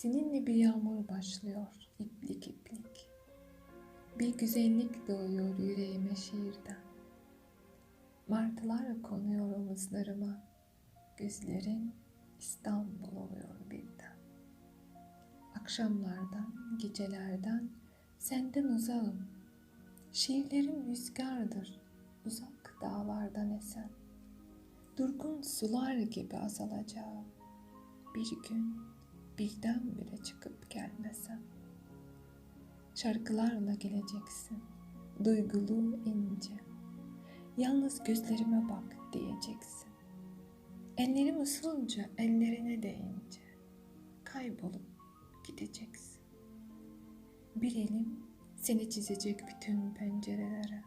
Seninle bir yağmur başlıyor iplik iplik. Bir güzellik doğuyor yüreğime şiirden. Martılar konuyor omuzlarıma. Gözlerin İstanbul oluyor birden. Akşamlardan, gecelerden senden uzağım. Şiirlerim rüzgardır, uzak dağlardan esen. Durgun sular gibi azalacağım. Bir gün birdenbire çıkıp gelmesem. Şarkılarla geleceksin, duygulu ince. Yalnız gözlerime bak diyeceksin. Ellerim ısılınca ellerine değince kaybolup gideceksin. Bir elim seni çizecek bütün pencerelere.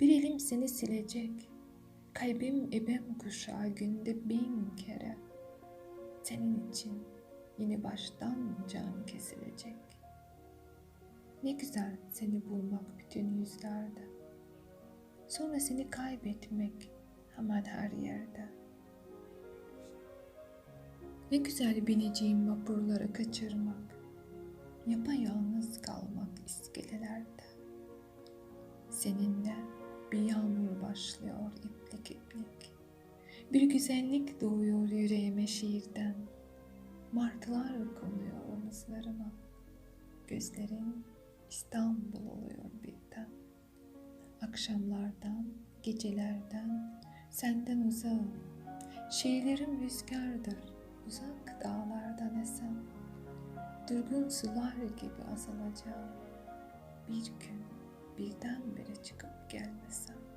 Bir elim seni silecek. Kalbim ebem kuşağı günde bin kere. Senin için yine baştan can kesilecek. Ne güzel seni bulmak bütün yüzlerde. Sonra seni kaybetmek hemen her yerde. Ne güzel bineceğim vapurları kaçırmak. Yapayalnız kalmak iskelelerde. Seninle bir yağmur başlıyor iplik iplik. Bir güzellik doğuyor yüreğime şiirden. Martılar konuyor omuzlarıma. Gözlerin İstanbul oluyor birden. Akşamlardan, gecelerden senden uzağım. Şiirlerim rüzgardır, uzak dağlardan esen. Durgun sular gibi azalacağım. Bir gün birdenbire çıkıp gelmesem.